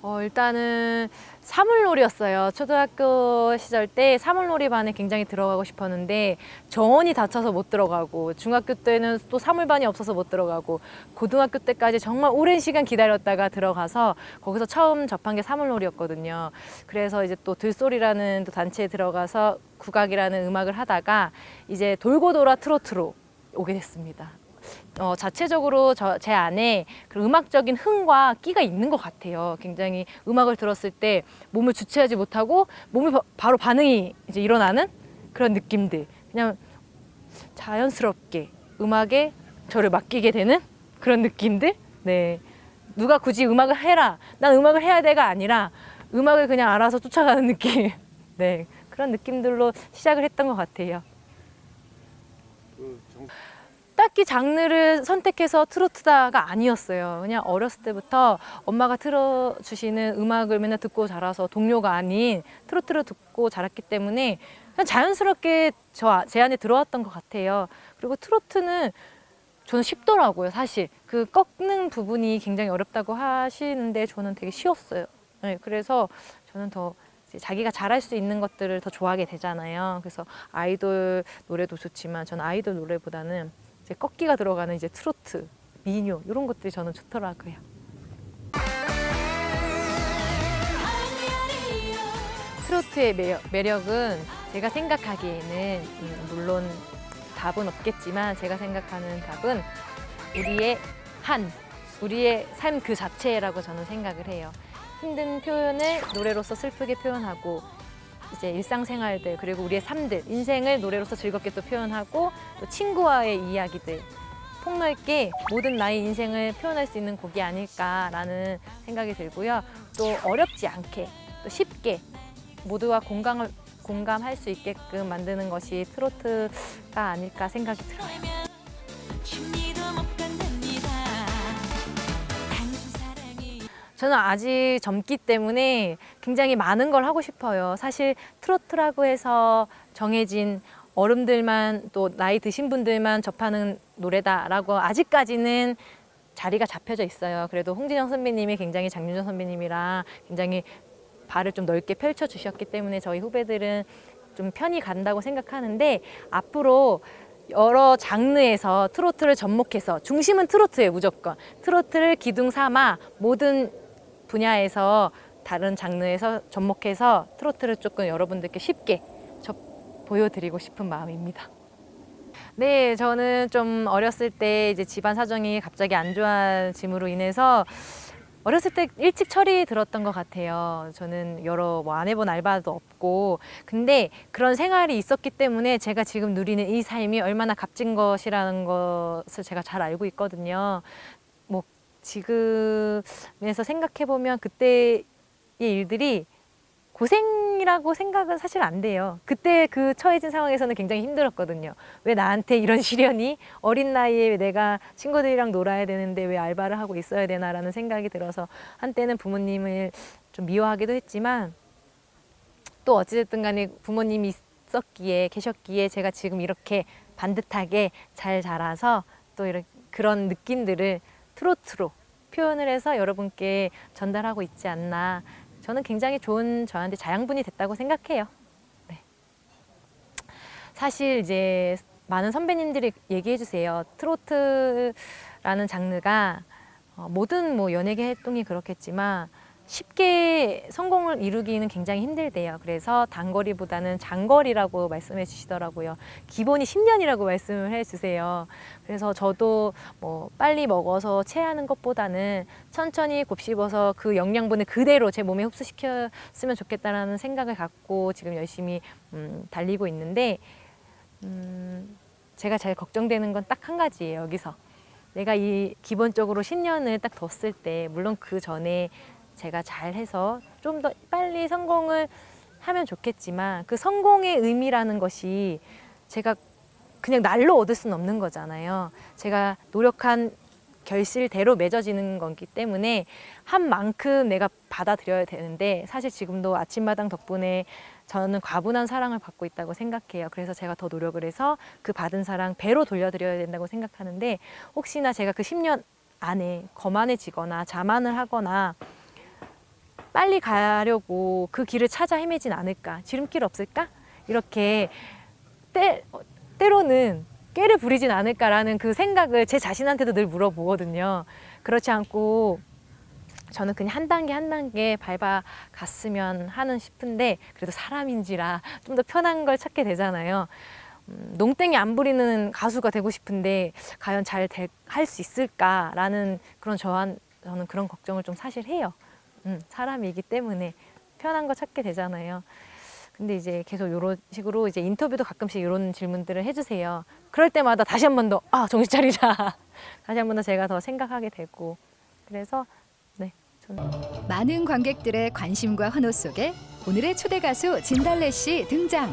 어, 일단은 사물놀이였어요. 초등학교 시절 때 사물놀이 반에 굉장히 들어가고 싶었는데 정원이 닫혀서 못 들어가고 중학교 때는 또 사물반이 없어서 못 들어가고 고등학교 때까지 정말 오랜 시간 기다렸다가 들어가서 거기서 처음 접한 게 사물놀이였거든요. 그래서 이제 또 들소리라는 또 단체에 들어가서 국악이라는 음악을 하다가 이제 돌고 돌아 트로트로 오게 됐습니다. 어, 자체적으로 저, 제 안에 그 음악적인 흥과 끼가 있는 것 같아요. 굉장히 음악을 들었을 때 몸을 주체하지 못하고 몸이 바, 바로 반응이 이제 일어나는 그런 느낌들. 그냥 자연스럽게 음악에 저를 맡기게 되는 그런 느낌들. 네. 누가 굳이 음악을 해라. 난 음악을 해야 돼가 아니라 음악을 그냥 알아서 쫓아가는 느낌. 네. 그런 느낌들로 시작을 했던 것 같아요. 그 정... 딱히 장르를 선택해서 트로트다가 아니었어요. 그냥 어렸을 때부터 엄마가 틀어주시는 음악을 맨날 듣고 자라서 동료가 아닌 트로트를 듣고 자랐기 때문에 그냥 자연스럽게 저, 제 안에 들어왔던 것 같아요. 그리고 트로트는 저는 쉽더라고요, 사실. 그 꺾는 부분이 굉장히 어렵다고 하시는데 저는 되게 쉬웠어요. 네, 그래서 저는 더 자기가 잘할 수 있는 것들을 더 좋아하게 되잖아요. 그래서 아이돌 노래도 좋지만 저는 아이돌 노래보다는 이제 꺾기가 들어가는 이제 트로트, 민요 이런 것들이 저는 좋더라고요. 트로트의 매력, 매력은 제가 생각하기에는 음, 물론 답은 없겠지만 제가 생각하는 답은 우리의 한, 우리의 삶 그 자체라고 저는 생각을 해요. 힘든 표현을 노래로서 슬프게 표현하고 이제 일상생활들 그리고 우리의 삶들 인생을 노래로서 즐겁게 또 표현하고 또 친구와의 이야기들 폭넓게 모든 나의 인생을 표현할 수 있는 곡이 아닐까라는 생각이 들고요. 또 어렵지 않게 또 쉽게 모두가 공감을 공감할 수 있게끔 만드는 것이 트로트가 아닐까 생각이 들어요. 저는 아직 젊기 때문에 굉장히 많은 걸 하고 싶어요. 사실 트로트라고 해서 정해진 어른들만 또 나이 드신 분들만 접하는 노래다라고 아직까지는 자리가 잡혀져 있어요. 그래도 홍진영 선배님이 굉장히 장윤정 선배님이랑 굉장히 발을 좀 넓게 펼쳐 주셨기 때문에 저희 후배들은 좀 편히 간다고 생각하는데 앞으로 여러 장르에서 트로트를 접목해서 중심은 트로트예요 무조건 트로트를 기둥 삼아 모든 분야에서 다른 장르에서 접목해서 트로트를 조금 여러분들께 쉽게 접, 보여드리고 싶은 마음입니다. 네, 저는 좀 어렸을 때 이제 집안 사정이 갑자기 안 좋아짐으로 인해서 어렸을 때 일찍 철이 들었던 것 같아요. 저는 여러 뭐 안 해본 알바도 없고, 근데 그런 생활이 있었기 때문에 제가 지금 누리는 이 삶이 얼마나 값진 것이라는 것을 제가 잘 알고 있거든요. 뭐 지금에서 생각해 보면 그때 의 일들이 고생이라고 생각은 사실 안 돼요. 그때 그 처해진 상황에서는 굉장히 힘들었거든요. 왜 나한테 이런 시련이 어린 나이에 내가 친구들이랑 놀아야 되는데 왜 알바를 하고 있어야 되나라는 생각이 들어서 한때는 부모님을 좀 미워하기도 했지만 또 어찌됐든 간에 부모님이 있었기에 계셨기에 제가 지금 이렇게 반듯하게 잘 자라서 또 이런 그런 느낌들을 트로트로 표현을 해서 여러분께 전달하고 있지 않나 저는 굉장히 좋은 저한테 자양분이 됐다고 생각해요. 네. 사실 이제 많은 선배님들이 얘기해 주세요. 트로트라는 장르가 어, 모든 뭐 연예계 활동이 그렇겠지만 쉽게 성공을 이루기는 굉장히 힘들대요. 그래서 단거리보다는 장거리라고 말씀해 주시더라고요. 기본이 10년이라고 말씀을 해 주세요. 그래서 저도 뭐 빨리 먹어서 체하는 것보다는 천천히 곱씹어서 그 영양분을 그대로 제 몸에 흡수시켰으면 좋겠다라는 생각을 갖고 지금 열심히 음, 달리고 있는데 음, 제가 제일 걱정되는 건 딱 한 가지예요. 여기서 내가 이 기본적으로 10년을 딱 뒀을 때 물론 그 전에 제가 잘해서 좀 더 빨리 성공을 하면 좋겠지만 그 성공의 의미라는 것이 제가 그냥 날로 얻을 수는 없는 거잖아요. 제가 노력한 결실대로 맺어지는 거기 때문에 한 만큼 내가 받아들여야 되는데 사실 지금도 아침마당 덕분에 저는 과분한 사랑을 받고 있다고 생각해요. 그래서 제가 더 노력을 해서 그 받은 사랑 배로 돌려드려야 된다고 생각하는데 혹시나 제가 그 10년 안에 거만해지거나 자만을 하거나 빨리 가려고 그 길을 찾아 헤매진 않을까? 지름길 없을까? 이렇게 때, 어, 때로는 꾀를 부리진 않을까라는 그 생각을 제 자신한테도 늘 물어보거든요. 그렇지 않고 저는 그냥 한 단계 한 단계 밟아 갔으면 하는 싶은데 그래도 사람인지라 좀 더 편한 걸 찾게 되잖아요. 음, 농땡이 안 부리는 가수가 되고 싶은데 과연 잘 할 수 있을까라는 그런 저한 저는 그런 걱정을 좀 사실 해요. 음, 사람이기 때문에 편한 거 찾게 되잖아요. 근데 이제 계속 이런 식으로 이제 인터뷰도 가끔씩 이런 질문들을 해주세요. 그럴 때마다 다시 한 번 더 아 정신 차리자. 다시 한 번 더 제가 더 생각하게 되고 그래서 네 저는 많은 관객들의 관심과 환호 속에 오늘의 초대 가수 진달래 씨 등장.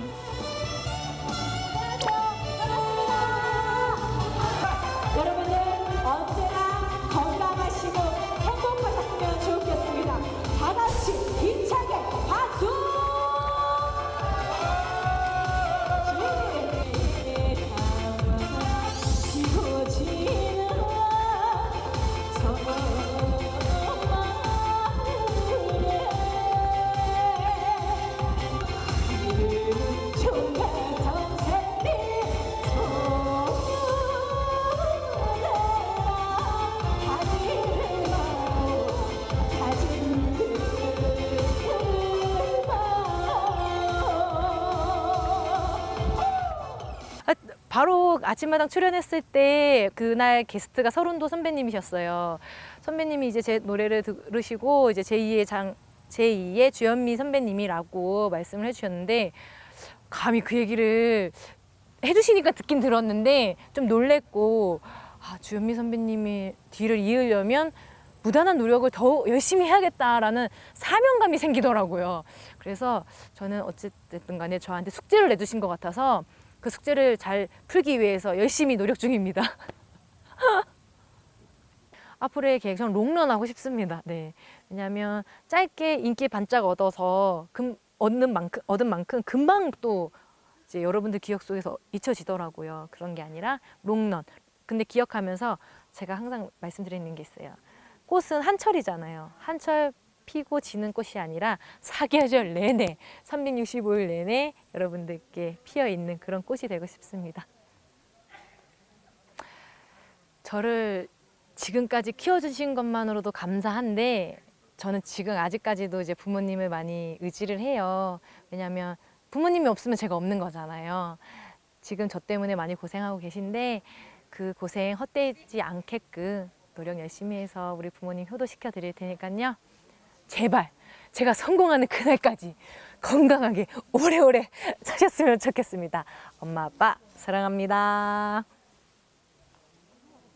아침마당 출연했을 때 그날 게스트가 서른도 선배님이셨어요. 선배님이 이제 제 노래를 들으시고 이제 제2의 장 제2의 주현미 선배님이라고 말씀을 해주셨는데 감히 그 얘기를 해주시니까 듣긴 들었는데 좀 놀랬고 아, 주현미 선배님이 뒤를 이으려면 무단한 노력을 더 열심히 해야겠다라는 사명감이 생기더라고요. 그래서 저는 어쨌든 간에 저한테 숙제를 내주신 것 같아서 그 숙제를 잘 풀기 위해서 열심히 노력 중입니다. 앞으로의 계획 저는 롱런 하고 싶습니다. 네. 왜냐하면 짧게 인기 반짝 얻어서 금, 얻는 만큼 얻은 만큼 금방 또 이제 여러분들 기억 속에서 잊혀지더라고요. 그런 게 아니라 롱런. 근데 기억하면서 제가 항상 말씀드리는 게 있어요. 꽃은 한철이잖아요. 한철 피고 지는 꽃이 아니라 사계절 내내 365일 내내 여러분들께 피어 있는 그런 꽃이 되고 싶습니다. 저를 지금까지 키워주신 것만으로도 감사한데 저는 지금 아직까지도 이제 부모님을 많이 의지를 해요. 왜냐하면 부모님이 없으면 제가 없는 거잖아요. 지금 저 때문에 많이 고생하고 계신데 그 고생 헛되지 않게끔 노력 열심히 해서 우리 부모님 효도시켜 드릴 테니까요. 제발 제가 성공하는 그날까지 건강하게 오래오래 사셨으면 좋겠습니다. 엄마 아빠 사랑합니다.